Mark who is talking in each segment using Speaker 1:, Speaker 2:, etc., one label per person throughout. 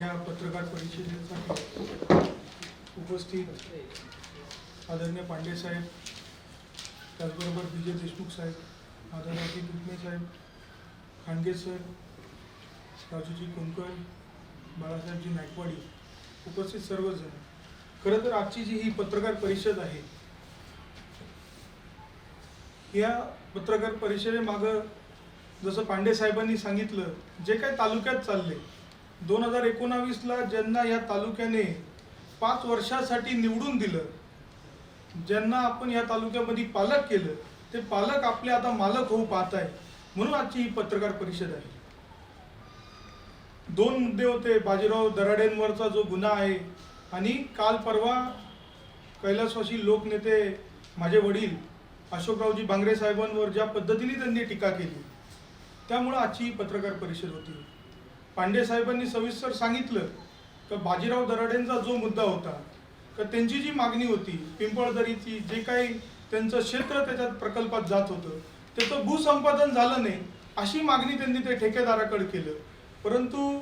Speaker 1: या पत्रकार परिषदेसाठी उपस्थित आदरणीय पांडे साहेब त्याचबरोबर विजय देशमुख साहेब आदरणीय कृष्णे साहेब खांडगे सर राजूजी कुंकण बाळासाहेबजी नायकवाडी उपस्थित सर्वजण. खरं तर आजची जी ही पत्रकार परिषद आहे या पत्रकार परिषदेमागं जसं पांडे साहेबांनी सांगितलं जे काही तालुक्यात चालले दोन हजार एकोणावीसला ज्यांना या तालुक्याने पाच वर्षासाठी निवडून दिलं ज्यांना आपण या तालुक्यामध्ये पालक केलं ते पालक आपले आता मालक होऊ पाहत आहे म्हणून आजची ही पत्रकार परिषद आहे. दोन मुद्दे होते. बाजीराव दराडेंवरचा जो गुन्हा आहे आणि काल परवा कैलासवासी लोकनेते माझे वडील अशोकरावजी भांगरे साहेबांवर ज्या पद्धतीने त्यांनी टीका केली त्यामुळं आजची ही पत्रकार परिषद होती. पांडे साहेबांनी सविस्तर सांगितलं का बाजीराव दराडेंचा जो मुद्दा होता का त्यांची जी मागणी होती पिंपळदरीची जे काही त्यांचं क्षेत्र त्याच्यात प्रकल्पात जात होतं त्याचं भूसंपादन झालं नाही अशी मागणी त्यांनी ते ठेकेदाराकडे केलं. परंतु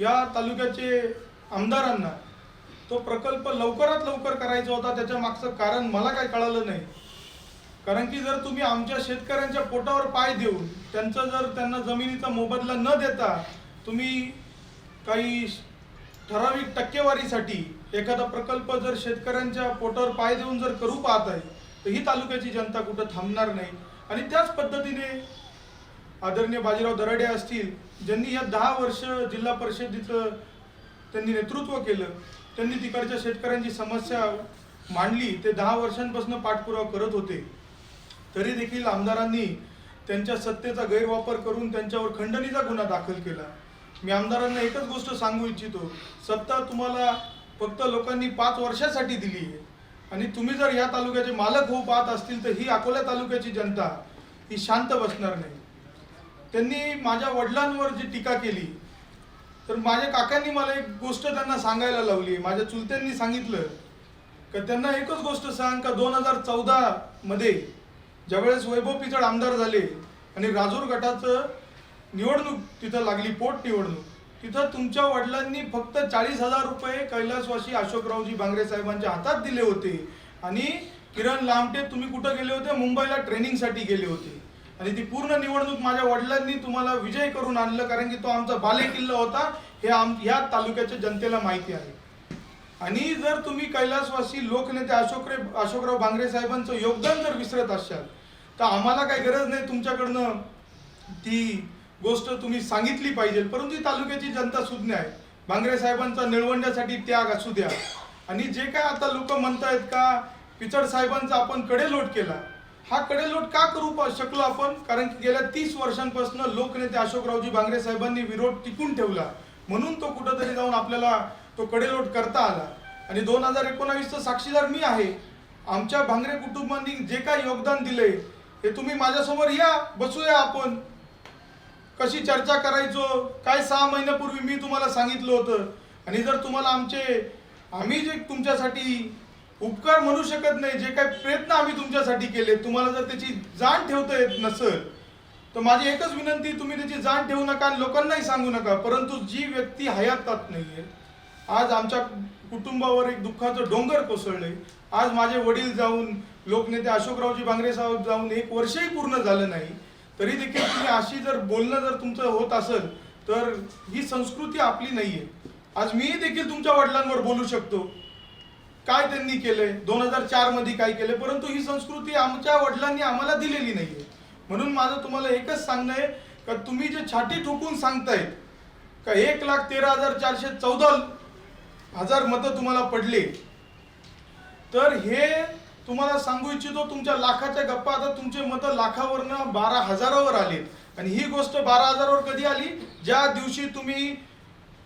Speaker 1: या तालुक्याचे आमदारांना तो प्रकल्प लवकरात लवकर करायचा होता त्याच्या मागचं कारण मला काय कळालं नाही. कारण की जर तुम्ही आमच्या शेतकऱ्यांच्या पोटावर पाय देऊन त्यांचं जर त्यांना जमिनीचा मोबदला न देता तुम्ही काही ठराविक टक्केवारीसाठी एखादा प्रकल्प जर शेतकऱ्यांच्या पोटावर पाय देऊन जर करू पाहत आहे तर ही तालुक्याची जनता कुठं थांबणार नाही. आणि त्याच पद्धतीने आदरणीय बाजीराव दराडे असतील ज्यांनी ह्या दहा वर्ष जिल्हा परिषदेचं त्यांनी नेतृत्व केलं त्यांनी तिकडच्या शेतकऱ्यांची समस्या मांडली ते दहा वर्षांपासून पाठपुरावा करत होते. तरी देखील आमदारांनी त्यांच्या सत्तेचा गैरवापर करून त्यांच्यावर खंडणीचा गुन्हा दाखल केला. मी आमदारांना एकच गोष्ट सांगू इच्छितो. सत्ता तुम्हाला फक्त लोकांनी पाच वर्षासाठी दिली आहे. आणि तुम्ही जर या तालुक्याचे मालक होऊ पाहत असतील तर ही अकोला तालुक्याची जनता ही शांत बसणार नाही. त्यांनी माझ्या वडिलांवर जी टीका केली तर माझ्या काकांनी मला एक गोष्ट त्यांना सांगायला लावली माझ्या चुलत्यांनी सांगितलं का त्यांना एकच गोष्ट सांग का दोन हजार चौदामध्ये ज्यावेळेस वैभव पिचड आमदार झाले आणि राजूर गटाचं निवडणूक तिथं लागली पोट निवडणूक. तिथं तुमच्या वडिलांनी फक्त चाळीस हजार रुपये कैलासवासी अशोकरावजी बांगरे साहेबांच्या हातात दिले होते. आणि किरण लामटे तुम्ही कुठं गेले होते? मुंबईला ट्रेनिंगसाठी गेले होते. आणि ती पूर्ण निवडणूक माझ्या वडिलांनी तुम्हाला विजय करून आणलं कारण की तो आमचा बाले किल्ला होता. हे आम ह्या तालुक्याच्या जनतेला माहिती आहे. आणि जर तुम्ही कैलासवासी लोकनेते अशोकरे अशोकराव बांगरे साहेबांचं योगदान जर विसरत असाल तर आम्हाला काही गरज नाही तुमच्याकडनं ती गोष्ट तुम्ही सांगितली पाहिजे. परंतु तालुक्याची जनता सुज्ञ आहे. भांगरे साहेबांचा निळवंड्यासाठी त्याग असू द्या. आणि जे काय आता लोक म्हणतायत का पिचड साहेबांचा आपण कडेलोट केला. हा कडेलोट का करू प- शकलो आपण? कारण की गेल्या तीस वर्षांपासून लोकनेते अशोकरावजी भांगरे साहेबांनी विरोध टिकून ठेवला. म्हणून तो कुठंतरी जाऊन आपल्याला तो कडेलोट करता आला. आणि दोन हजार एकोणावीसचा साक्षीदार मी आहे. आमच्या भांगरे कुटुंबांनी जे काय योगदान दिले हे तुम्ही माझ्यासमोर या बसूया आपण. कशी चर्चा करायचो? काय सहा महिन्यापूर्वी मी तुम्हाला सांगितलं होतं. आणि जर तुम्हाला आमचे आम्ही जे तुमच्यासाठी उपकार म्हणू शकत नाही जे काही प्रयत्न आम्ही तुमच्यासाठी केले तुम्हाला जर त्याची जाण ठेवता येत नसेल तर माझी एकच विनंती तुम्ही त्याची जाण ठेवू नका आणि लोकांनाही सांगू नका. परंतु जी व्यक्ती हयातात नाहीये आज आमच्या कुटुंबावर एक दुःखाचं डोंगर कोसळले आज माझे वडील जाऊन लोकनेते अशोकरावजी बांगरे साहेब जाऊन एक वर्षही पूर्ण झालं नाही. तरी देखील तुम्ही अशी जर बोलणं जर तुमचं होत असेल तर ही संस्कृती आपली नाहीये. आज मीही देखील तुमच्या वडिलांवर बोलू शकतो. काय त्यांनी केलंय? दोन हजार चारमध्ये काय केलंय? परंतु ही संस्कृती आमच्या वडिलांनी आम्हाला दिलेली नाहीये. म्हणून माझं तुम्हाला एकच सांगणं आहे का तुम्ही जे छाती ठोकून सांगतायत का एक लाख तेरा हजार चारशे चौदा हजार मतं तुम्हाला पडले तर हे तुम्हाला सांगू इच्छितो तुमच्या लाखाच्या गप्पा आता तुमचे मतं लाखावरनं बारा हजारावर आलेत. आणि ही गोष्ट बारा हजारावर कधी आली? ज्या दिवशी तुम्ही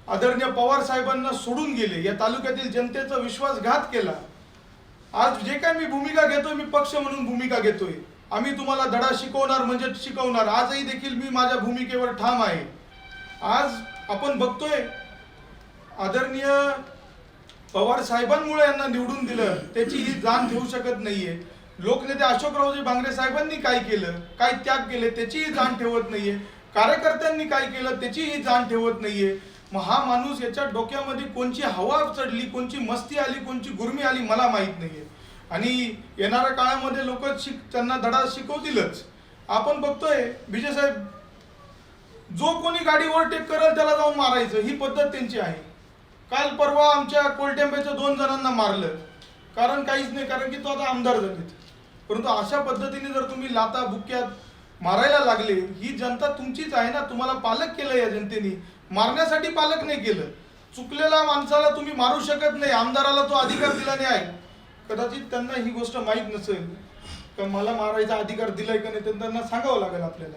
Speaker 1: आदरणीय पवार साहेबांना सोडून गेले या तालुक्यातील जनतेचा विश्वासघात केला. आज जे काय मी भूमिका घेतोय मी पक्ष म्हणून भूमिका घेतोय. आम्ही तुम्हाला धडा शिकवणार म्हणजे शिकवणार. आजही देखील मी माझ्या भूमिकेवर ठाम आहे. आज आपण बघतोय आदरणीय पवार साहेबांमुळे यांना निवडून दिलं त्याची ही जाण ठेवू शकत नाहीये. लोकनेते अशोकरावजी बांगरे साहेबांनी काय केलं काय त्याग केले त्याचीही जाण ठेवत नाहीये. कार्यकर्त्यांनी काय केलं त्याचीही जाण ठेवत नाहीये. मग हा माणूस याच्या डोक्यामध्ये कोणची हवा चढली कोणची मस्ती आली कोणची गुरमी आली मला माहीत नाहीये. आणि येणाऱ्या काळामध्ये लोक शिक त्यांना धडा शिकवतीलच. आपण बघतोय विजय साहेब जो कोणी गाडी ओव्हरटेक करेल त्याला जाऊन मारायचं ही पद्धत त्यांची आहे. काल परवा आमच्या कोलटेंब्याच्या दोन जणांना मारलं. कारण काहीच नाही कारण की तो आता आमदार झालेत. परंतु अशा पद्धतीने जर तुम्ही लाता बुक्क्यात मारायला लागले ही जनता तुमचीच आहे ना? तुम्हाला पालक केलं या जनतेने. मारण्यासाठी पालक नाही केलं. चुकलेल्या माणसाला तुम्ही मारू शकत नाही. आमदाराला तो अधिकार दिला नाही आहे. कदाचित त्यांना ही गोष्ट माहीत नसेल. का मला मारायचा अधिकार दिलाय का नाही त्यांना सांगावं लागेल आपल्याला.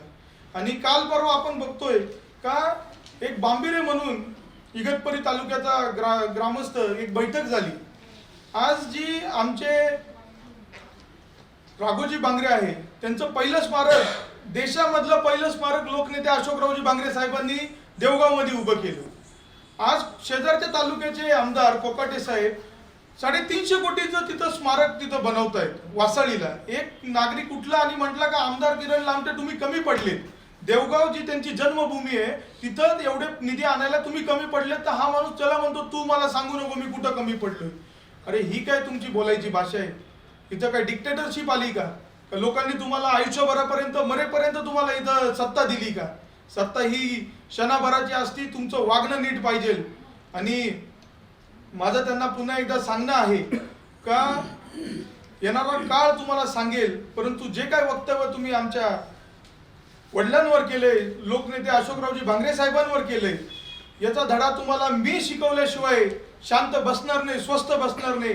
Speaker 1: आणि काल परवा आपण बघतोय का एक बांबिरे म्हणून इगतपुरी तालुक्याचा ग्रा ग्रामस्थ एक बैठक झाली. आज जी आमचे राघोजी बांगरे आहे त्यांचं पहिलं स्मारक देशामधलं पहिलं स्मारक लोकनेते अशोकरावजी बांगरे साहेबांनी देवगावमध्ये उभं केलं. आज शेजारच्या तालुक्याचे आमदार कोकाटे साहेब साडेतीनशे कोटीचं तिथं स्मारक तिथं बनवतायत वासाळीला. एक नागरिक उठला आणि म्हटला का आमदार किरण लांबटे तुम्ही कमी पडलेत. देवगाव जी त्यांची जन्मभूमी आहे. तिथं एवढे निधी आणायला तुम्ही कमी पडलेत तर हा माणूस चला म्हणतो तू मला सांगू नको मी कुठं कमी पडलोय. अरे ही काय तुमची बोलायची भाषा आहे? इथं काय डिक्टेटरशिप आली का लोकांनी तुम्हाला आयुष्यभरापर्यंत मरेपर्यंत तुम्हाला इथं सत्ता दिली का? सत्ता ही क्षणाभराची असती तुमचं वागणं नीट पाहिजे. आणि माझं त्यांना पुन्हा एकदा सांगणं आहे का येणारा काळ तुम्हाला सांगेल परंतु जे काय वक्तव्य तुम्ही आमच्या वडिलांवर केले लोकनेते अशोकरावजी भांगरे साहेबांवर केले. याचा धडा तुम्हाला मी शिकवल्याशिवाय शांत बसणार नाही स्वस्थ बसणार नाही.